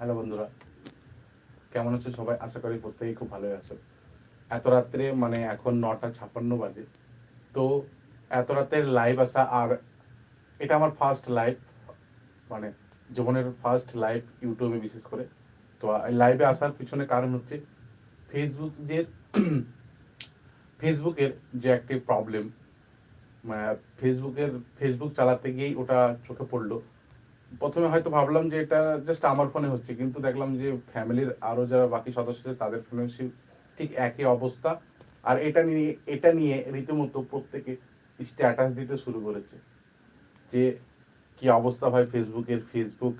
Hello বন্ধুরা। কেমন আছো সবাই? আশা করি প্রত্যেকেই খুব ভালোই আছো। এত রাত্রে মানে এখন নটা ছাপ্পান্ন বাজে। তো এত রাতের লাইভ আসা আর এটা আমার ফার্স্ট লাইভ মানে জীবনের ফার্স্ট লাইভ ইউটিউবে বিশেষ করে। তো লাইভে আসার পিছনে কারণ হচ্ছে ফেসবুক যে ফেসবুকের যে একটি প্রবলেম ফেসবুকের ফেসবুক চালাতে গিয়েই ওটা চোখে পড়ল। প্রথমে হয়তো ভাবলাম যে এটা জাস্ট আমার ফোনে হচ্ছে, কিন্তু দেখলাম যে ফ্যামিলির আরও যারা বাকি সদস্য আছে, তাদের ফোনে ঠিক একই অবস্থা। আর এটা নিয়ে এটা নিয়ে রীতিমতো প্রত্যেকে স্ট্যাটাস দিতে শুরু করেছে যে কি অবস্থা হয় ফেসবুকের ফেসবুক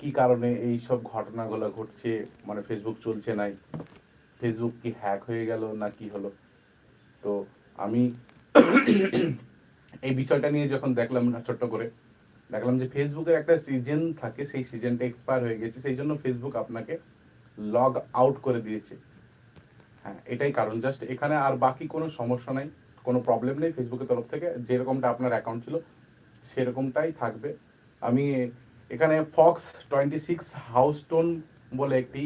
কি কারণে এই সব ঘটনাগুলো ঘটছে? মানে ফেসবুক চলছে নাই? ফেসবুক কি হ্যাক হয়ে গেল না কি হলো? তো আমি এই বিষয়টা নিয়ে যখন দেখলাম না ছোট্ট করে দেখলাম যে ফেসবুকের একটা সিজন থাকে, সেই সিজনটা এক্সপায়ার হয়ে গেছে, সেই জন্য ফেসবুক আপনাকে লগ আউট করে দিয়েছে। হ্যাঁ এটাই কারণ। জাস্ট এখানে আর বাকি কোনো সমস্যা নাই, কোনো প্রবলেম নেই ফেসবুকের তরফ থেকে। যেরকমটা আপনার অ্যাকাউন্ট ছিল, সেরকমটাই থাকবে। আমি এখানে ফক্স টোয়েন্টি সিক্স হাউসটোন বলে একটি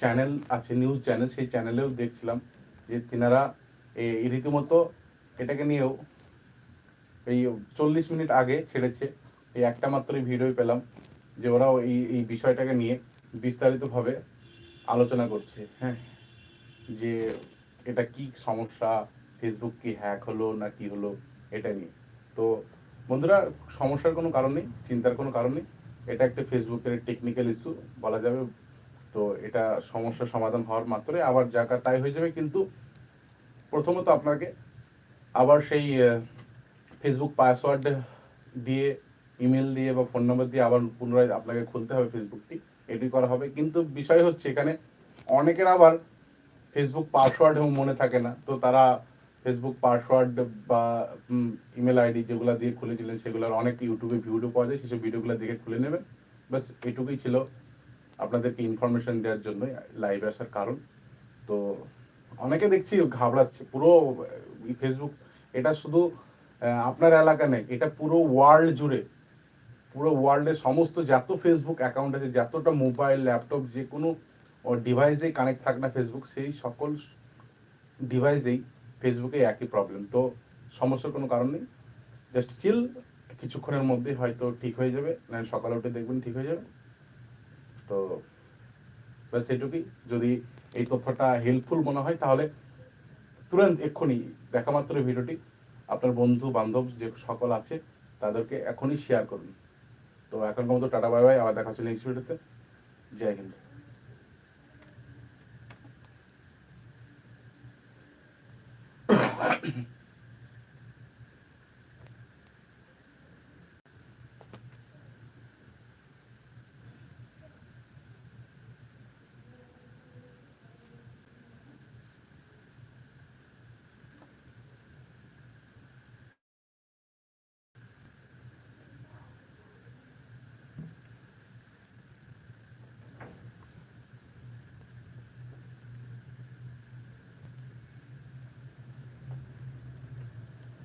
চ্যানেল আছে নিউজ চ্যানেল সেই চ্যানেলেও দেখছিলাম যে তিনারা এই রীতিমতো এটাকে নিয়েও এই চল্লিশ মিনিট আগে ছেড়েছে। এই একটা মাত্রই ভিডিও পেলাম যে ওরাও এই এই বিষয়টাকে নিয়ে বিস্তারিতভাবে আলোচনা করছে হ্যাঁ? যে এটা কি সমস্যা? ফেসবুক কি হ্যাক হলো না কি হলো? এটা নিয়ে। তো বন্ধুরা, সমস্যার কোনো কারণ নেই, চিন্তার কোনো কারণ নেই। এটা একটা ফেসবুকের টেকনিক্যাল ইস্যু বলা যাবে। তো এটা সমস্যার সমাধান হওয়ার মাত্রই। আবার জায়গা তাই হয়ে যাবে, কিন্তু প্রথমত আপনাকে আবার সেই ফেসবুক পাসওয়ার্ড দিয়ে ইমেল দিয়ে বা ফোন নাম্বার দিয়ে আবার পুনরায় আপনাকে খুলতে হবে ফেসবুকটি এটি করা হবে। কিন্তু বিষয় হচ্ছে এখানে অনেকের আবার ফেসবুক পাসওয়ার্ড মনে থাকে না। তো তারা ফেসবুক পাসওয়ার্ড বা ইমেল আইডি যেগুলো দিয়ে খুলেছিলেন সেগুলোর অনেক ইউটিউবে ভিডিও পাওয়া যায়। সেসব ভিডিওগুলো দেখে খুলে নেবেন। বাস এটুকুই ছিল আপনাদেরকে ইনফরমেশন দেওয়ার জন্য লাইভে আসার কারণ। তো অনেকে দেখছি ঘাবড়াচ্ছে। পুরো ফেসবুক এটা শুধু আপনার এলাকা নেই, এটা পুরো ওয়ার্ল্ড জুড়ে, পুরো ওয়ার্ল্ডের সমস্ত যত ফেসবুক অ্যাকাউন্ট আছে, যতটা মোবাইল ল্যাপটপ যে কোনো ডিভাইসেই কানেক্ট থাক না ফেসবুক সেই সকল ডিভাইসেই ফেসবুকে একই প্রবলেম তো সমস্যার কোনো কারণ নেই জাস্ট চিল কিছুক্ষণের মধ্যে হয়তো ঠিক হয়ে যাবে, না সকালে উঠে দেখবেন ঠিক হয়ে যাবে। তো ব্যাস সেটুকুই যদি এই তথ্যটা হেল্পফুল মনে হয়, তাহলে তুরন্ত এক্ষুনি দেখা মাত্র ভিডিওটি। আপনার বন্ধু, বান্ধব, যে সকল আছে, তাদেরকে এখনই শেয়ার করুন। তো এখন মতো টাটা, বাই বাই। আবার দেখা হচ্ছে নেক্সট ভিডিওতে জয় হিন্দ।